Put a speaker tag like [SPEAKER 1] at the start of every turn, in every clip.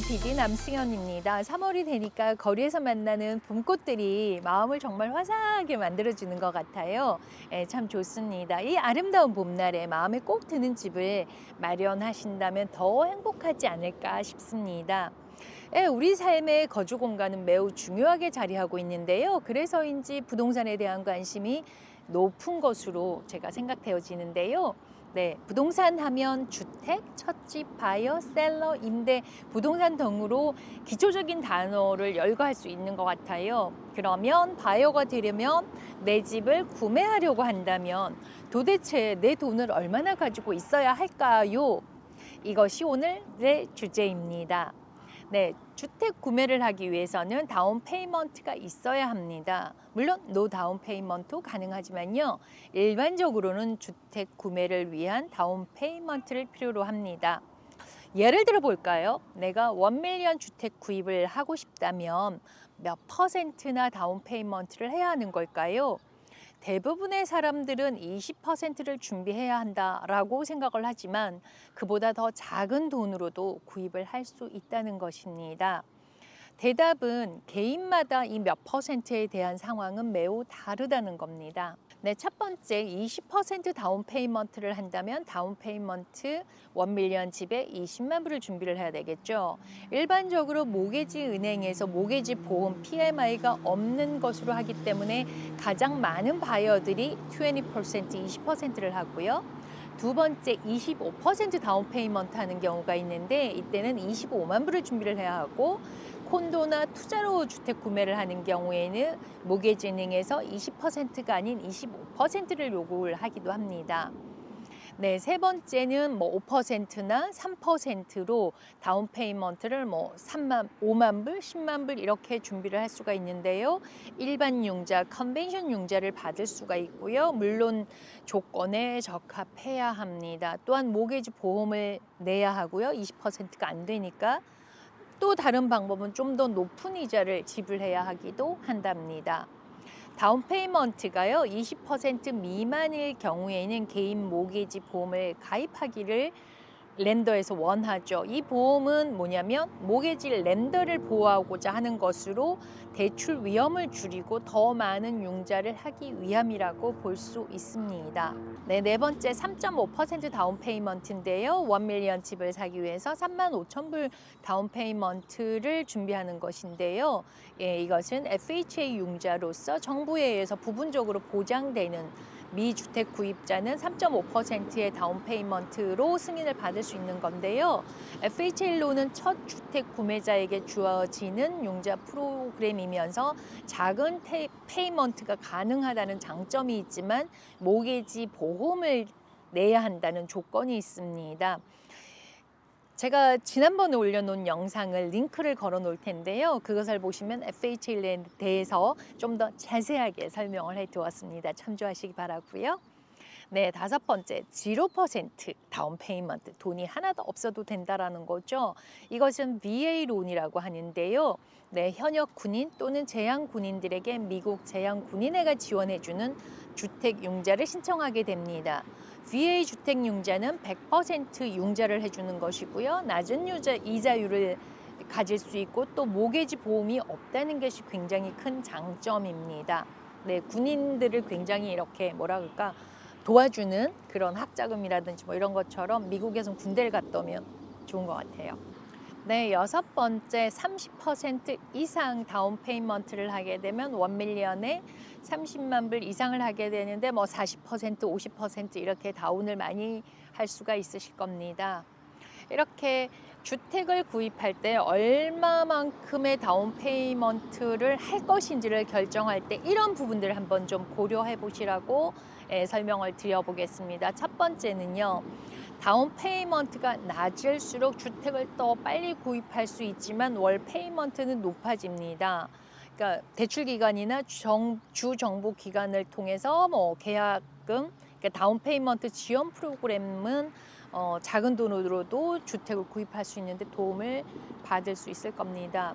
[SPEAKER 1] 부동산 PD 남승현입니다. 3월이 되니까 거리에서 만나는 봄꽃들이 마음을 정말 화사하게 만들어주는 것 같아요. 예, 참 좋습니다. 이 아름다운 봄날에 마음에 꼭 드는 집을 마련하신다면 더 행복하지 않을까 싶습니다. 예, 우리 삶의 거주 공간은 매우 중요하게 자리하고 있는데요. 그래서인지 부동산에 대한 관심이 높은 것으로 제가 생각되어지는데요. 네, 부동산 하면 주택, 첫집, 바이어, 셀러, 임대, 부동산 등으로 기초적인 단어를 열거할 수 있는 것 같아요. 그러면 바이어가 되려면 내 집을 구매하려고 한다면 도대체 내 돈을 얼마나 가지고 있어야 할까요? 이것이 오늘의 주제입니다. 네, 주택 구매를 하기 위해서는 다운 페이먼트가 있어야 합니다. 물론 노 다운 페이먼트 가능하지만요. 일반적으로는 주택 구매를 위한 다운 페이먼트를 필요로 합니다. 예를 들어 볼까요? 내가 원밀리언 주택 구입을 하고 싶다면 몇 퍼센트나 다운 페이먼트를 해야 하는 걸까요? 대부분의 사람들은 20%를 준비해야 한다라고 생각을 하지만 그보다 더 작은 돈으로도 구입을 할 수 있다는 것입니다. 대답은 개인마다 이 몇 퍼센트에 대한 상황은 매우 다르다는 겁니다. 네, 첫 번째 20% 다운 페이먼트를 한다면 다운 페이먼트 1밀리언 집에 20만 불을 준비를 해야 되겠죠. 일반적으로 모게지 은행에서 모게지 보험 PMI가 없는 것으로 하기 때문에 가장 많은 바이어들이 20% 20%를 하고요. 두 번째 25% 다운 페이먼트 하는 경우가 있는데 이때는 25만 불을 준비를 해야 하고 콘도나 투자로 주택 구매를 하는 경우에는 모게지은행에서 20%가 아닌 25%를 요구를 하기도 합니다. 네, 세 번째는 뭐 5%나 3%로 다운 페이먼트를 뭐 3만, 5만 불, 10만 불 이렇게 준비를 할 수가 있는데요. 일반 융자, 컨벤션 융자를 받을 수가 있고요. 물론 조건에 적합해야 합니다. 또한 모게지 보험을 내야 하고요. 20%가 안 되니까 또 다른 방법은 좀 더 높은 이자를 지불해야 하기도 한답니다. 다운 페이먼트가요 20% 미만일 경우에는 개인 모기지 보험을 가입하기를 랜더에서 원하죠. 이 보험은 뭐냐면 모기지 랜더를 보호하고자 하는 것으로 대출 위험을 줄이고 더 많은 융자를 하기 위함이라고 볼 수 있습니다. 네, 네 번째 3.5% 다운 페이먼트인데요. 1밀리언 집을 사기 위해서 3만 5천 불 다운 페이먼트를 준비하는 것인데요. 예, 이것은 FHA 융자로서 정부에 의해서 부분적으로 보장되는 미주택 구입자는 3.5%의 다운 페이먼트로 승인을 받을 수 있는 건데요. FHA로는 첫 주택 구매자에게 주어지는 융자 프로그램이면서 작은 페, 페이먼트가 가능하다는 장점이 있지만 모기지 보험을 내야 한다는 조건이 있습니다. 제가 지난번에 올려놓은 영상을 링크를 걸어 놓을 텐데요. 그것을 보시면 FHA에 대해서 좀 더 자세하게 설명을 해 두었습니다. 참조하시기 바라고요. 네, 다섯 번째, 0% 다운 페이먼트. 돈이 하나도 없어도 된다라는 거죠. 이것은 VA 론이라고 하는데요. 네, 현역 군인 또는 재향 군인들에게 미국 재향 군인회가 지원해주는 주택 융자를 신청하게 됩니다. VA 주택 융자는 100% 융자를 해주는 것이고요. 낮은 유자, 이자율을 가질 수 있고 또 모게지 보험이 없다는 것이 굉장히 큰 장점입니다. 네, 군인들을 굉장히 이렇게 뭐라 그럴까 도와주는 그런 학자금이라든지 뭐 이런 것처럼 미국에선 군대를 갔다 오면 좋은 것 같아요. 네, 여섯 번째 30% 이상 다운 페이먼트를 하게 되면 원 밀리언에 30만 불 이상을 하게 되는데 뭐 40% 50% 이렇게 다운을 많이 할 수가 있으실 겁니다. 이렇게 주택을 구입할 때 얼마만큼의 다운 페이먼트를 할 것인지를 결정할 때 이런 부분들을 한번 좀 고려해 보시라고 예, 설명을 드려보겠습니다. 첫 번째는요. 다운 페이먼트가 낮을수록 주택을 더 빨리 구입할 수 있지만 월 페이먼트는 높아집니다. 그러니까 대출 기간이나 정, 주 정부 기관을 통해서 뭐 계약금, 그러니까 다운 페이먼트 지원 프로그램은 어, 작은 돈으로도 주택을 구입할 수 있는데 도움을 받을 수 있을 겁니다.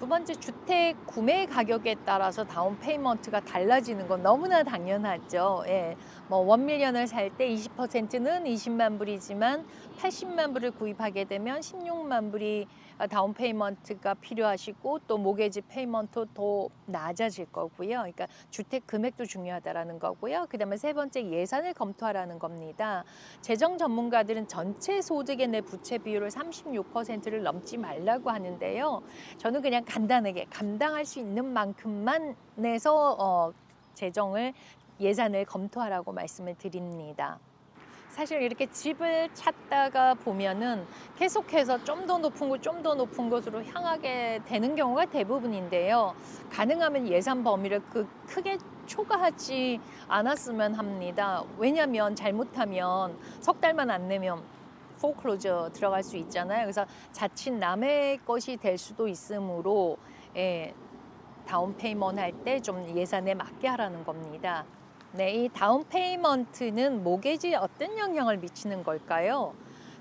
[SPEAKER 1] 두 번째 주택 구매 가격에 따라서 다운 페이먼트가 달라지는 건 너무나 당연하죠. 예. 뭐 원밀리언을 살 때 20%는 20만 불이지만 80만 불을 구입하게 되면 16만 불이 다운 페이먼트가 필요하시고 또 모게지 페이먼트 더 낮아질 거고요. 그러니까 주택 금액도 중요하다라는 거고요. 그다음에 세 번째 예산을 검토하라는 겁니다. 재정 전문가들은 전체 소득의 내 부채 비율을 36%를 넘지 말라고 하는데요. 저는 그냥 간단하게 감당할 수 있는 만큼만 내서 어, 재정을 예산을 검토하라고 말씀을 드립니다. 사실 이렇게 집을 찾다가 보면은 계속해서 좀 더 높은 곳, 좀 더 높은 곳으로 향하게 되는 경우가 대부분인데요. 가능하면 예산 범위를 그 크게 초과하지 않았으면 합니다. 왜냐하면 잘못하면 석 달만 안 내면 포클로저 들어갈 수 있잖아요. 그래서 자칫 남의 것이 될 수도 있으므로 예, 다운 페이먼트 할때 좀 예산에 맞게 하라는 겁니다. 네, 이 다운 페이먼트는 모게지에 어떤 영향을 미치는 걸까요?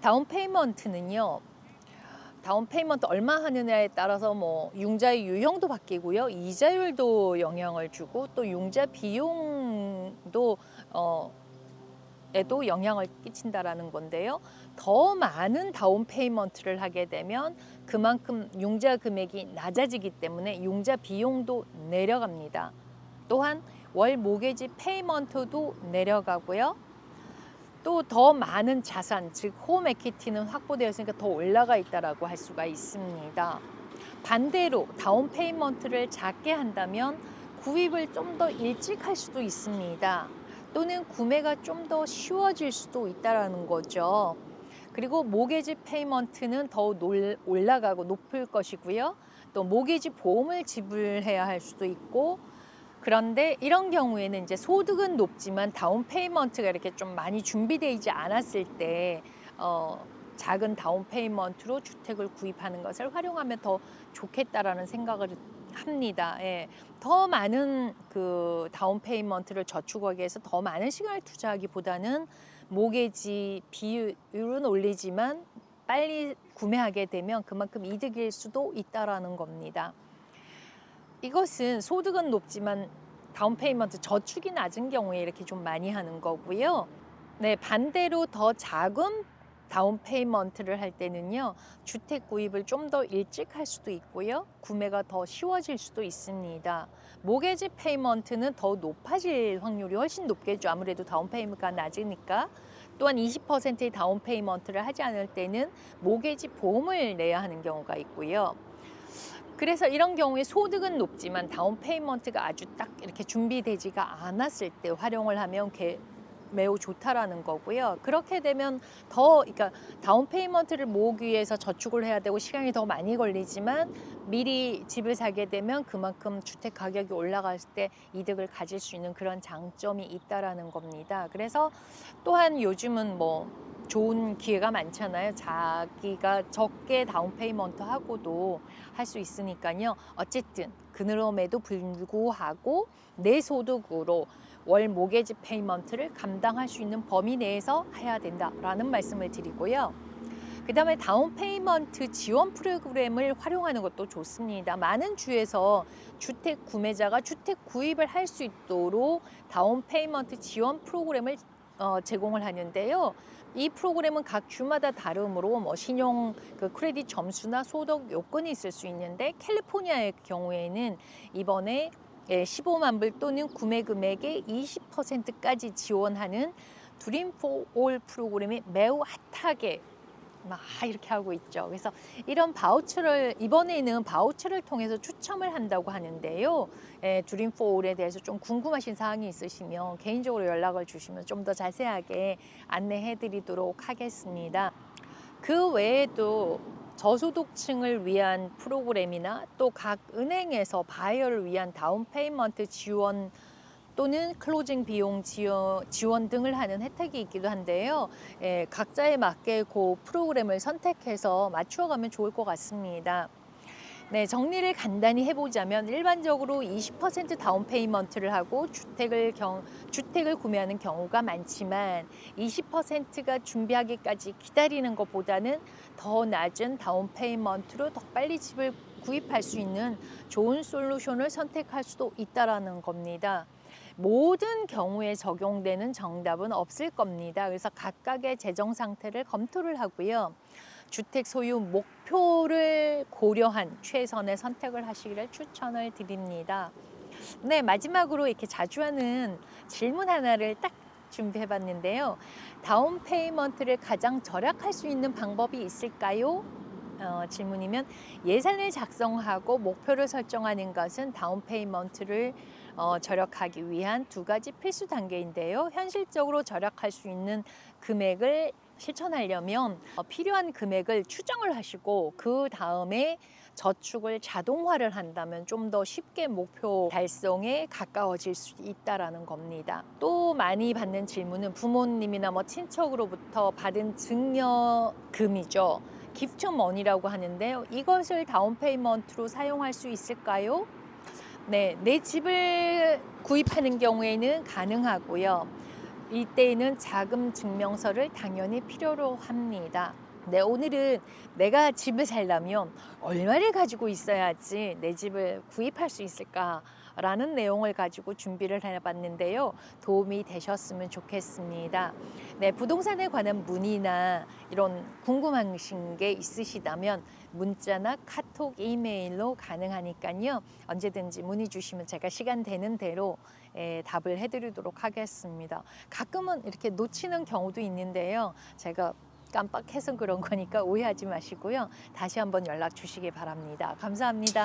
[SPEAKER 1] 다운 페이먼트는요. 다운 페이먼트 얼마 하느냐에 따라서 뭐 융자의 유형도 바뀌고요. 이자율도 영향을 주고 또 융자 비용도 어 에도 영향을 끼친다라는 건데요. 더 많은 다운 페이먼트를 하게 되면 그만큼 융자 금액이 낮아지기 때문에 융자 비용도 내려갑니다. 또한 월 모게지 페이먼트도 내려가고요. 또 더 많은 자산, 즉 홈 에퀴티는 확보되었으니까 더 올라가 있다라고 할 수가 있습니다. 반대로 다운 페이먼트를 작게 한다면 구입을 좀 더 일찍 할 수도 있습니다. 또는 구매가 좀 더 쉬워질 수도 있다라는 거죠. 그리고 모게지 페이먼트는 더 놀- 올라가고 높을 것이고요. 또 모게지 보험을 지불해야 할 수도 있고 그런데 이런 경우에는 이제 소득은 높지만 다운 페이먼트가 이렇게 좀 많이 준비되지 않았을 때 어, 작은 다운 페이먼트로 주택을 구입하는 것을 활용하면 더 좋겠다라는 생각을 합니다. 예. 더 많은 그 다운 페이먼트를 저축하기 위해서 더 많은 시간을 투자하기보다는 모게지 비율은 올리지만 빨리 구매하게 되면 그만큼 이득일 수도 있다라는 겁니다. 이것은 소득은 높지만 다운 페이먼트 저축이 낮은 경우에 이렇게 좀 많이 하는 거고요. 네, 반대로 더 작은 다운 페이먼트를 할 때는요. 주택 구입을 좀 더 일찍 할 수도 있고요. 구매가 더 쉬워질 수도 있습니다. 모게지 페이먼트는 더 높아질 확률이 훨씬 높겠죠. 아무래도 다운 페이먼트가 낮으니까. 또한 20%의 다운 페이먼트를 하지 않을 때는 모게지 보험을 내야 하는 경우가 있고요. 그래서 이런 경우에 소득은 높지만 다운 페이먼트가 아주 딱 이렇게 준비되지가 않았을 때 활용을 하면 개- 매우 좋다라는 거고요. 그렇게 되면 더 그러니까 다운 페이먼트를 모으기 위해서 저축을 해야 되고 시간이 더 많이 걸리지만 미리 집을 사게 되면 그만큼 주택 가격이 올라갔을 때 이득을 가질 수 있는 그런 장점이 있다라는 겁니다. 그래서 또한 요즘은 뭐 좋은 기회가 많잖아요. 자기가 적게 다운 페이먼트 하고도 할 수 있으니까요. 어쨌든 그늘음에도 불구하고 내 소득으로 월 모게지 페이먼트를 감당할 수 있는 범위 내에서 해야 된다라는 말씀을 드리고요. 그 다음에 다운 페이먼트 지원 프로그램을 활용하는 것도 좋습니다. 많은 주에서 주택 구매자가 주택 구입을 할 수 있도록 다운 페이먼트 지원 프로그램을 어, 제공을 하는데요. 이 프로그램은 각 주마다 다르므로 뭐 신용 그 크레딧 점수나 소득 요건이 있을 수 있는데 캘리포니아의 경우에는 이번에 예, 15만 불 또는 구매 금액의 20%까지 지원하는 드림 포 올 프로그램이 매우 핫하게 막 이렇게 하고 있죠. 그래서 이런 바우처를 이번에는 바우처를 통해서 추첨을 한다고 하는데요. 예, 드림 포 올에 대해서 좀 궁금하신 사항이 있으시면 개인적으로 연락을 주시면 좀 더 자세하게 안내해 드리도록 하겠습니다. 그 외에도 저소득층을 위한 프로그램이나 또 각 은행에서 바이어를 위한 다운 페이먼트 지원 또는 클로징 비용 지원, 등을 하는 혜택이 있기도 한데요. 예, 각자에 맞게 그 프로그램을 선택해서 맞추어가면 좋을 것 같습니다. 네, 정리를 간단히 해보자면 일반적으로 20% 다운 페이먼트를 하고 주택을 경, 주택을 구매하는 경우가 많지만 20%가 준비하기까지 기다리는 것보다는 더 낮은 다운 페이먼트로 더 빨리 집을 구입할 수 있는 좋은 솔루션을 선택할 수도 있다라는 겁니다. 모든 경우에 적용되는 정답은 없을 겁니다. 그래서 각각의 재정 상태를 검토를 하고요. 주택 소유 목표를 고려한 최선의 선택을 하시기를 추천을 드립니다. 네, 마지막으로 이렇게 자주 하는 질문 하나를 딱 준비해 봤는데요. 다운 페이먼트를 가장 절약할 수 있는 방법이 있을까요? 어, 질문이면 예산을 작성하고 목표를 설정하는 것은 다운 페이먼트를 어, 절약하기 위한 두 가지 필수 단계인데요. 현실적으로 절약할 수 있는 금액을 실천하려면 어, 필요한 금액을 추정을 하시고 그 다음에 저축을 자동화를 한다면 좀 더 쉽게 목표 달성에 가까워질 수 있다라는 겁니다. 또 많이 받는 질문은 부모님이나 뭐 친척으로부터 받은 증여금이죠. 기프트 머니라고 하는데요. 이것을 다운 페이먼트로 사용할 수 있을까요? 네, 내 집을 구입하는 경우에는 가능하고요. 이때에는 자금 증명서를 당연히 필요로 합니다. 네, 오늘은 내가 집을 살려면 얼마를 가지고 있어야지 내 집을 구입할 수 있을까 라는 내용을 가지고 준비를 해봤는데요. 도움이 되셨으면 좋겠습니다. 네, 부동산에 관한 문의나 이런 궁금하신 게 있으시다면 문자나 카톡, 이메일로 가능하니까요. 언제든지 문의 주시면 제가 시간 되는 대로 예, 답을 해드리도록 하겠습니다. 가끔은 이렇게 놓치는 경우도 있는데요. 제가 깜빡해서 그런 거니까 오해하지 마시고요. 다시 한번 연락 주시기 바랍니다. 감사합니다.